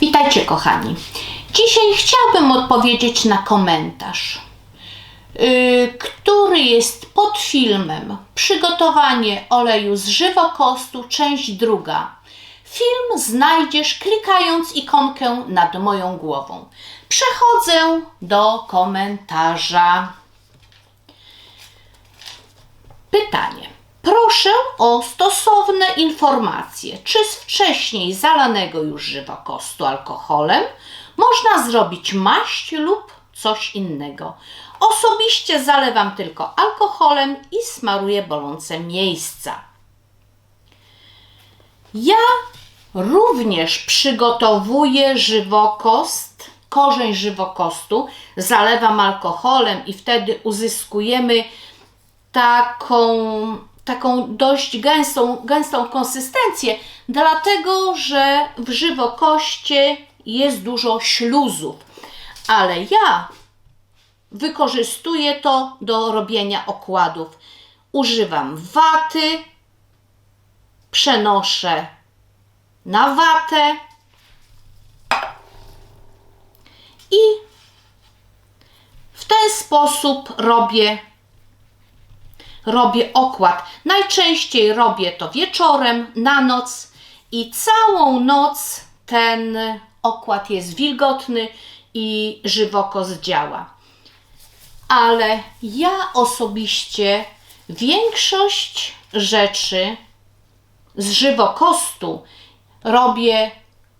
Witajcie, kochani. Dzisiaj chciałabym odpowiedzieć na komentarz, yy, który jest pod filmem Przygotowanie oleju z żywokostu, część druga. Film znajdziesz klikając ikonkę nad moją głową. Przechodzę do komentarza. Pytanie. Proszę o stosowne informacje, czy z wcześniej zalanego już żywokostu alkoholem można zrobić maść lub coś innego. Osobiście zalewam tylko alkoholem i smaruję bolące miejsca. Ja również przygotowuję żywokost, korzeń żywokostu, zalewam alkoholem i wtedy uzyskujemy taką, taką dość gęstą, gęstą konsystencję, dlatego że w żywokoście jest dużo śluzów. Ale ja wykorzystuję to do robienia okładów. Używam waty, przenoszę na watę i w ten sposób robię robię okład. Najczęściej robię to wieczorem, na noc i całą noc ten okład jest wilgotny i żywokos działa. Ale ja osobiście większość rzeczy z żywokostu robię,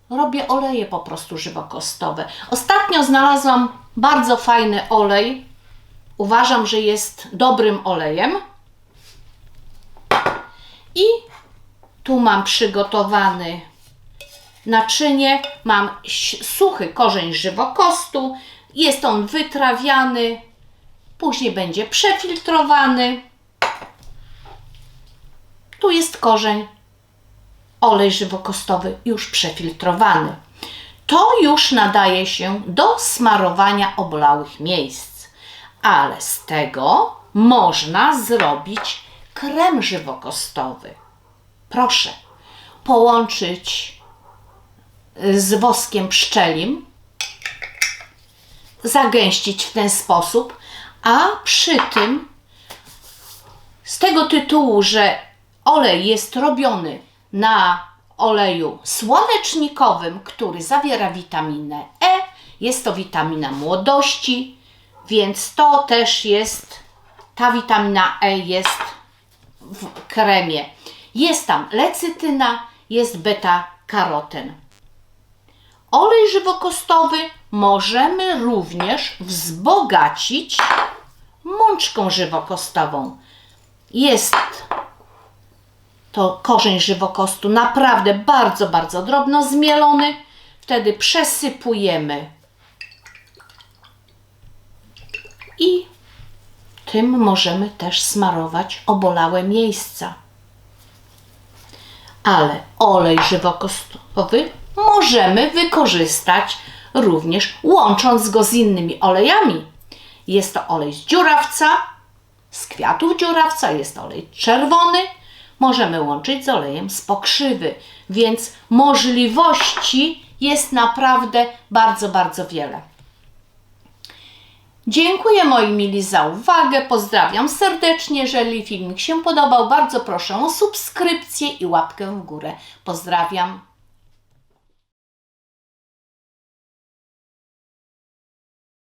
robię oleje po prostu żywokostowe. Ostatnio znalazłam bardzo fajny olej. Uważam, że jest dobrym olejem. I tu mam przygotowany naczynie, mam suchy korzeń żywokostu, jest on wytrawiany, później będzie przefiltrowany. Tu jest korzeń, olej żywokostowy już przefiltrowany. To już nadaje się do smarowania oblałych miejsc, ale z tego można zrobić krem żywokostowy. Proszę połączyć z woskiem pszczelim, zagęścić w ten sposób, a przy tym z tego tytułu, że olej jest robiony na oleju słonecznikowym, który zawiera witaminę E, jest to witamina młodości, więc to też jest, ta witamina E jest w kremie. Jest tam lecytyna, jest beta-karoten. Olej żywokostowy możemy również wzbogacić mączką żywokostową. Jest to korzeń żywokostu naprawdę bardzo, bardzo drobno zmielony. Wtedy przesypujemy i tym możemy też smarować obolałe miejsca. Ale olej żywokostowy możemy wykorzystać również łącząc go z innymi olejami. Jest to olej z dziurawca, z kwiatów dziurawca, jest olej czerwony. Możemy łączyć z olejem z pokrzywy, więc możliwości jest naprawdę bardzo, bardzo wiele. Dziękuję moi mili za uwagę. Pozdrawiam serdecznie. Jeżeli filmik się podobał, bardzo proszę o subskrypcję i łapkę w górę. Pozdrawiam.